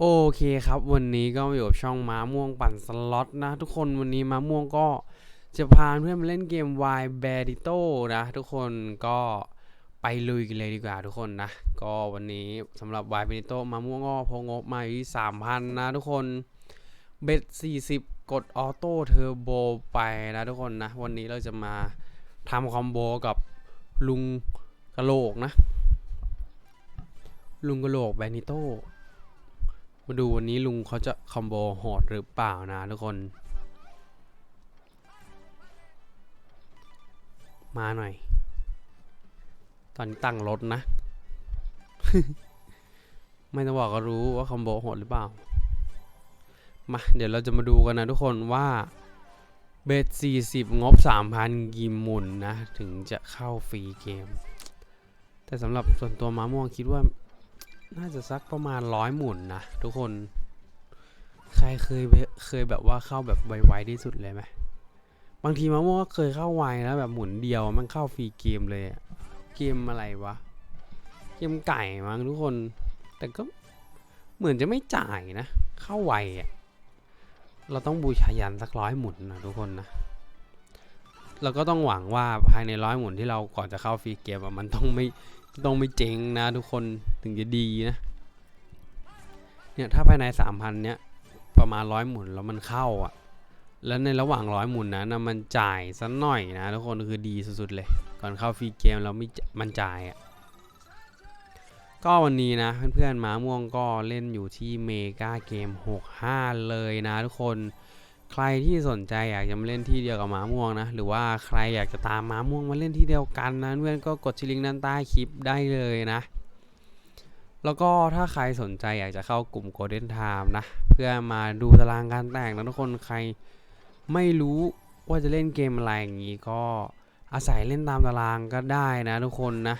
โอเคครับ วันนี้ก็อยู่กับช่องม้าม่วงปั่นสล็อตนะ ทุกคนวันนี้ม้าม่วงก็จะพาเพื่อนมาเล่นเกม Y b a r i t o นะ ทุกคนก็ไปลุยกันเลยดีกว่าทุกคนนะ ก็วันนี้สำหรับ Y b a r i t o ม้าม่วงก็พงบมาอยู่ที่3,000 นะทุกคนเบ็ด40 กดออโต้เทอร์โบไปนะทุกคนนะ วันนี้เราจะมาทำคอมโบกับลุงกะโหลกนะ ลุงกะโหลกแบนิโต มาดูวันนี้ลุงเขาจะคอมโบโหดหรือเปล่านะทุกคน มาหน่อย ตอนนี้ตั้งรถนะ ไม่ต้องบอกก็รู้ว่าคอมโบโหดหรือเปล่า มา เดี๋ยวเราจะมาดูกันนะทุกคนว่าเบส40 งบ 3,000 กิมมุนนะ ถึงจะเข้าฟรีเกม แต่สำหรับส่วนตัวม้าม่วงคิดว่า น่าจะสักประมาณร้อยหมุนนะทุกคน ใครเคยเคยแบบว่าเข้าแบบไวๆที่สุดเลยไหมบางทีมะม่วงก็เคยเข้าไวแล้วแบบหมุนเดียวมันเข้าฟรีเกมเลยเกมอะไรวะ เกมไก่มั้งทุกคน แต่ก็เหมือนจะไม่จ่ายนะ เข้าไวอะเราต้องบูชายันสักร้อยหมุนนะทุกคนนะเราก็ต้องหวังว่าภายในร้อยหมุนที่เราก่อนจะเข้าฟรีเกมมันต้องไม่ ต้องไม่เจ๊งนะทุกคนถึงจะดีนะ เนี่ยถ้าภายในสามพันเนี้ยประมาณร้อยหมุนแล้วมันเข้าอะ แล้วในระหว่างร้อยหมุนนั้นะมันจ่ายสักหน่อยนะทุกคนคือดีสุดๆเลย ก่อนเข้าฟรีเกมแล้วไม่จมันจ่ายอะก็วันนี้นะเพื่อนๆม้าม่วงก็เล่นอยู่ที่เมกาเกม 65 เลยนะทุกคน ใครที่สนใจอยากจะมาเล่นที่เดียวกับม้าม่วงนะ หรือว่าใครอยากจะตามม้าม่วงมาเล่นที่เดียวกันนะเพื่อนก็กดชิลิงด้านใต้คลิปได้เลยนะ แล้วก็ถ้าใครสนใจอยากจะเข้ากลุ่ม Golden Time นะ เพื่อมาดูตารางการแต่งนะทุกคนใครไม่รู้ว่าจะเล่นเกมอะไรอย่างนี้ก็อาศัยเล่นตามตารางก็ได้นะทุกคนนะ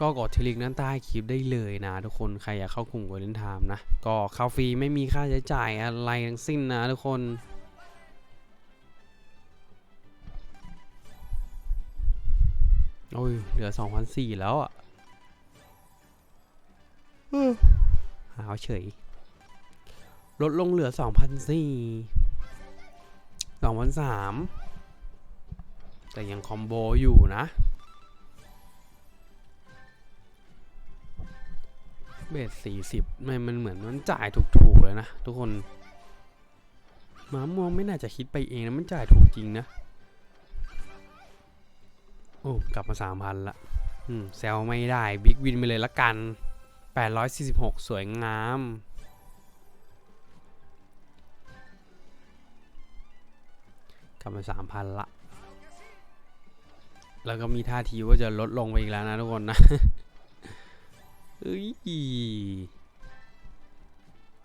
ก็กดที่ลิงก์ด้านใต้คลิปได้เลยนะ ทุกคนใครอยากเข้ากลุ่ม Golden Time นะ ก็เข้าฟรีไม่มีค่าใช้จ่ายอะไรทั้งสิ้นนะทุกคนโอ้ย เหลือ2,400แล้วอะหาวเฉย ลดลงเหลือ2,400 2,300แต่ยังคอมโบอยู่นะ เบสสี่สิบมันมันเหมือนมันจ่ายถูกๆเลยนะทุกคนหมาม่วงไม่น่าจะคิดไปเองนะมันจ่ายถูกจริงนะ โอ้กลับมาสามพันละอืมแซลไม่ได้บิ๊กวินไปเลยละกัน 846 สวยงาม กลับมาสามพันละ แล้วก็มีท่าทีว่าจะลดลงไปอีกแล้วนะทุกคนนะ เอ้ย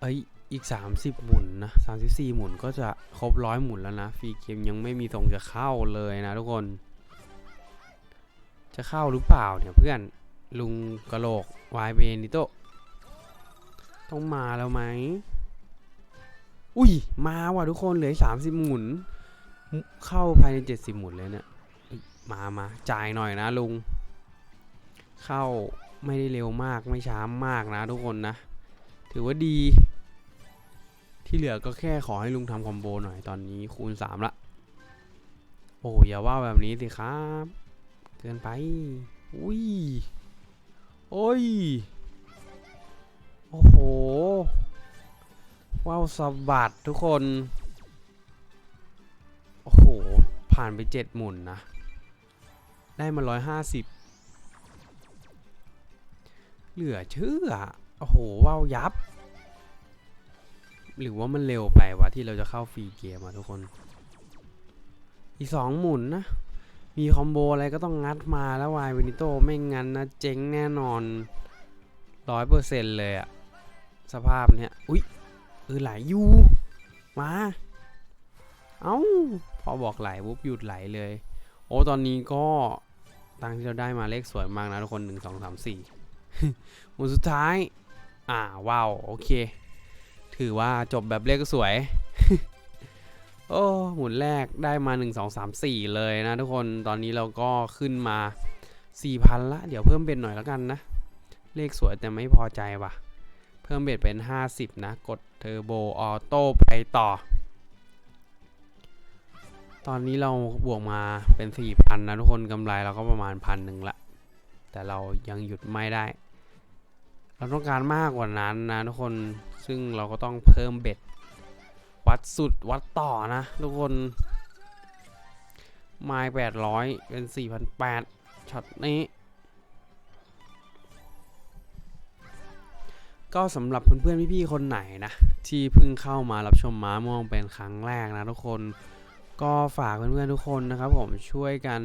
เอ้ยอีก 30 หมุนนะ34 หมุนก็จะครบร้อยหมุนแล้วนะฟรีเกมยังไม่มีทรงจะเข้าเลยนะทุกคน จะเข้าหรือเปล่าเนี่ยเพื่อนลุงกะโหลกวายเบนิโตต้องมาแล้วไหมอุ้ยมาว่ะทุกคนเหลือสามสิบหมุน เข้าภายในเจ็ดสิบหมุนเลยเนี่ยมามาจ่ายหน่อยนะลุง เข้า ไม่ได้เร็วมากไม่ช้ามากนะทุกคนนะ ถือว่าดี ที่เหลือก็แค่ขอให้ลุงทำคอมโบหน่อยตอนนี้คูณ 3 ละ โอ้อย่าว่าแบบนี้สิครับ เกินไป อุ้ย โอ้ย โอ้โห ว้าวสะบัดทุกคน โอ้โห ผ่านไปเจ็ดหมุนนะ ได้มาร้อยห้าสิบ เหลือเชื่อ โอ้โหว้าวยับ หรือว่ามันเร็วไปวะที่เราจะเข้าฟรีเกมอะทุกคน อีสองหมุนนะ มีคอมโบอะไรก็ต้องงัดมาแล้ววายเวนิโตไม่งั้นนะเจ๊งแน่นอนร้อยเปอร์เซ็นต์เลยอะสภาพเนี้ย อุ๊ยเออไหลอยู่ มา เอ้า พอบอกไหลปุ๊บหยุดไหลเลย โอ้ ตอนนี้ก็ตังที่เราได้มาเลขสวยมากนะทุกคนหนึ่งสองสามสี่ หมุนสุดท้าย อ่าว้าวโอเค ถือว่าจบแบบเลขสวย โอ้หมุนแรกได้มา 1 2 3 4 เลยนะทุกคนตอนนี้เราก็ขึ้นมา 4,000 ละ เดี๋ยวเพิ่มเป็นหน่อยแล้วกันนะ เลขสวยแต่ไม่พอใจว่ะ เพิ่มเบ็ดเป็น 50 นะ กดเทอร์โบออโต้ไปต่อตอนนี้เราบวกมาเป็น 4,000 นะทุกคนกำไรเราก็ประมาณพันหนึ่งละ แต่เรายังหยุดไม่ได้ เราต้องการมากกว่านั้นนะทุกคนซึ่งเราก็ต้องเพิ่มเบ็ด วัดสุดวัดต่อนะ ทุกคนไม้แปดร้อยเป็นสี่พันแปดช็อตนี้ ก็สำหรับเพื่อนๆพี่ๆคนไหนนะ ที่เพิ่งเข้ามารับชมม้าม่วงเป็นครั้งแรกนะทุกคนก็ฝากเพื่อนๆทุกคนนะครับผมช่วยกัน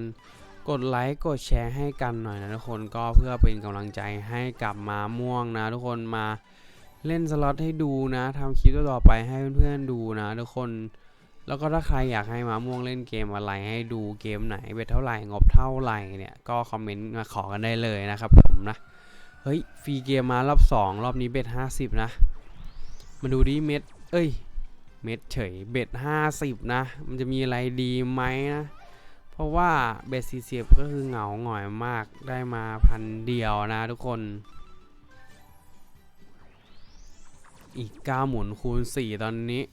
กดไลค์กดแชร์ให้กันหน่อยนะทุกคนก็เพื่อเป็นกำลังใจให้กับมาม่วงนะทุกคนมาเล่นสล็อตให้ดูนะทำคลิปต่อไปให้เพื่อนๆดูนะทุกคน แล้วก็ถ้าใครอยากให้มาม่วงเล่นเกมอะไรให้ดูเกมไหนเบ็ดเท่าไหร่งบเท่าไหร่เนี่ยก็คอมเมนต์มาขอกันได้เลยนะครับผมนะเฮ้ยฟรีเกมมารอบสองรอบนี้เบ็ดห้าสิบนะ มาดูดิเม็ด เอ้ย เม็ดเฉยเบ็ดห้าสิบนะ มันจะมีอะไรดีไหมนะ เพราะว่าเบ็ดสี่สิบก็คือเหงาหงอยมากได้มาพันเดียวนะทุกคน อีก 9 หมุนคูณ 4 ตอนนี้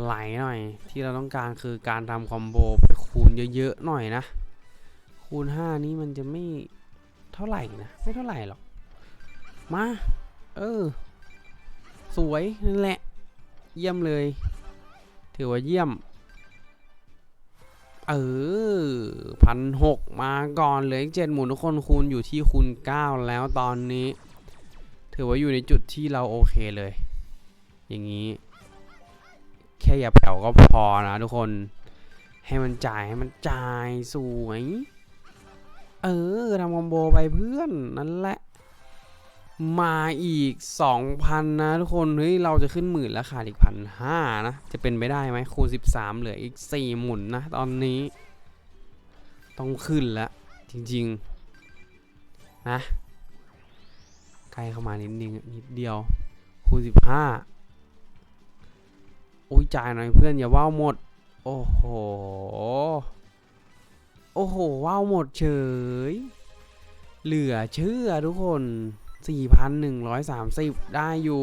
ไหลหน่อยที่เราต้องการคือการทำคอมโบไปคูณเยอะๆหน่อยนะ คูณ 5 นี้มันจะไม่เท่าไหร่นะ ไม่เท่าไหร่หรอก มา เออ สวยนั่นแหละ เยี่ยมเลย ถือว่าเยี่ยม เออพันหกมาก่อนเหลยเจ็ดหมุนทุกคนคูณอยู่ที่คูณเก้าแล้วตอนนี้ ถือว่าอยู่ในจุดที่เราโอเคเลย อย่างนี้ แค่อย่าแผ่วก็พอนะทุกคน ให้มันจ่ายให้มันจ่ายสวย เออทำคอมโบไปเพื่อนนั่นแหละ มาอีก 2,000 นะทุกคน เฮ้ย เราจะขึ้นหมื่นแล้วขาดอีกพันห้านะ จะเป็นไปได้ไหมคูณ 13 เหลืออีก 4 หมุนนะ ตอนนี้ ต้องขึ้นแล้ว จริง ๆ นะใกล้เข้ามานิดนึงนิดเดียว คูณ 15 อุ้ยจ่ายหน่อยเพื่อน อย่าว่าวหมด โอ้โห โอ้โหว้าวหมดเฉย เหลือเชื่อทุกคน 4,130 ได้อยู่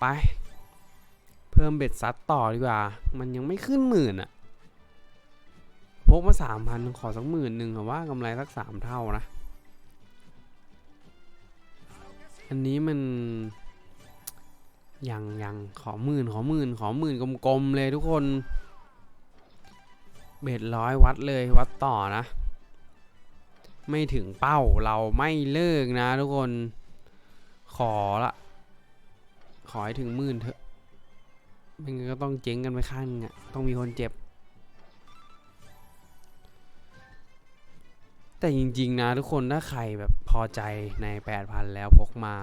ไป เพิ่มเบ็ดซัดต่อดีกว่า มันยังไม่ขึ้นหมื่นอะพกมา 3,000 ขอสักหมื่นหนึ่งว่ากำไรสัก 3 เท่านะ อันนี้มันยังยังขอหมื่นขอหมื่นขอหมื่นกลมๆเลยทุกคน เบ็ดร้อยวัดเลยวัดต่อนะ ไม่ถึงเป้าเราไม่เลิกนะทุกคนขอละขอให้ถึงหมื่นเถอะไม่งั้นก็ต้องเจ๊งกันไปข้างนึงอะต้องมีคนเจ็บ แต่จริงๆนะทุกคนถ้าใครแบบพอใจใน 8,000 แล้วพกมา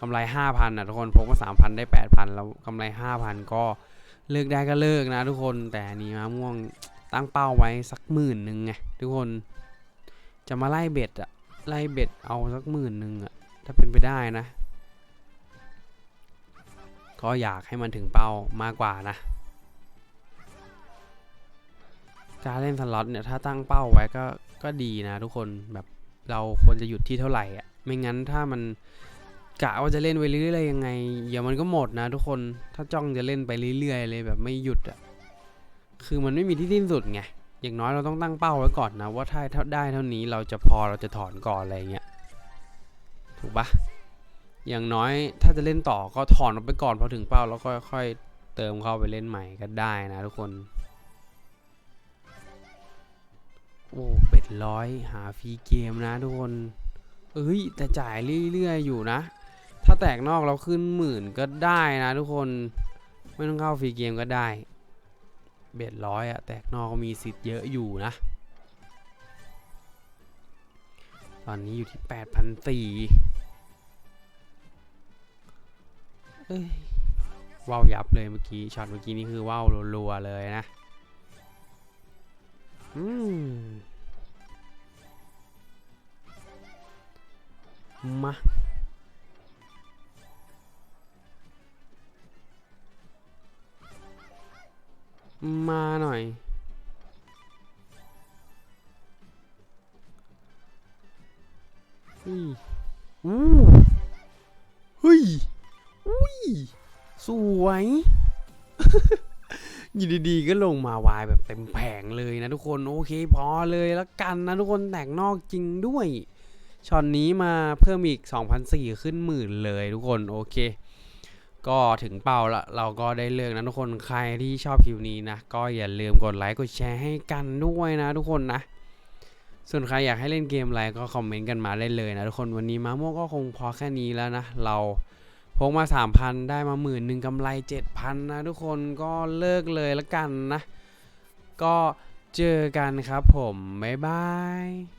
กำไร 5,000นะทุกคนพกมา 3,000 ได้ 8,000 แล้วกำไร 5,000 ก็เลิกได้ก็เลิกนะทุกคนแต่นนี้มะม่วงตั้งเป้าไว้สักหมื่นหนึ่งไงทุกคน จะมาไล่เบ็ดอะไล่เบ็ดเอาสักหมื่นหนึ่งอะถ้าเป็นไปได้นะ ก็อยากให้มันถึงเป้ามากกว่านะ การเล่นสล็อตเนี่ยถ้าตั้งเป้าไว้ก็ก็ดีนะทุกคนแบบเราควรจะหยุดที่เท่าไหร่อะไม่งั้นถ้ามันกะว่าจะเล่นไปเรื่อยๆยังไงเดี๋ยวมันก็หมดนะ ทุกคนถ้าจ้องจะเล่นไปเรื่อยๆเลยแบบไม่หยุดอะคือมันไม่มีที่สิ้นสุดไง อย่างน้อยเราต้องตั้งเป้าไว้ก่อนนะ ว่าถ้าถ้าได้เท่านี้เราจะพอเราจะถอนก่อนอะไรเงี้ยถูกปะอย่างน้อยถ้าจะเล่นต่อก็ถอนออกไปก่อนพอถึงเป้าแล้วก็ค่อยเติมเข้าไปเล่นใหม่ก็ได้นะทุกคนโอ้เบ็ดร้อยหาฟรีเกมนะทุกคนเอ้ยแต่จ่ายเรื่อยๆอยู่นะ ถ้าแตกนอกเราขึ้นหมื่นก็ได้นะทุกคนไม่ต้องเข้าฟรีเกมก็ได้ เบ็ดร้อยอะแตกนอกก็มีสิทธิ์เยอะอยู่นะ ตอนนี้อยู่ที่แปดพันสี่เอ้ยว้าวยับเลยเมื่อกี้ช็อตเมื่อกี้นี่คือว้าวรัวๆเลยนะ อืมมา มาหน่อยออุ้ยอู้เฮ้ยอุ้ย สวย อยู่ดีๆ ก็ลงมาวายแบบเต็มแผงเลยนะทุกคน โอเค พอเลยแล้วกันนะทุกคนแตกนอกจริงด้วยช็อตนี้มาเพิ่มอีก2,004ขึ้นหมื่นเลยทุกคน โอเค ก็ถึงเป้าละเราก็ได้เลือกนะทุกคนใครที่ชอบคลิปนี้นะ ก็อย่าลืมกดไลค์กดแชร์ให้กันด้วยนะทุกคนนะ ส่วนใครอยากให้เล่นเกมอะไรก็คอมเมนต์กันมาได้เลยนะทุกคนวันนี้มาโมวก็คงพอแค่นี้แล้วนะ เราพกมา 3,000 ได้มาหมื่นหนึ่งกำไร 7,000 นะทุกคนก็เลิกเลยละกันนะ ก็เจอกันครับผม บ๊ายบาย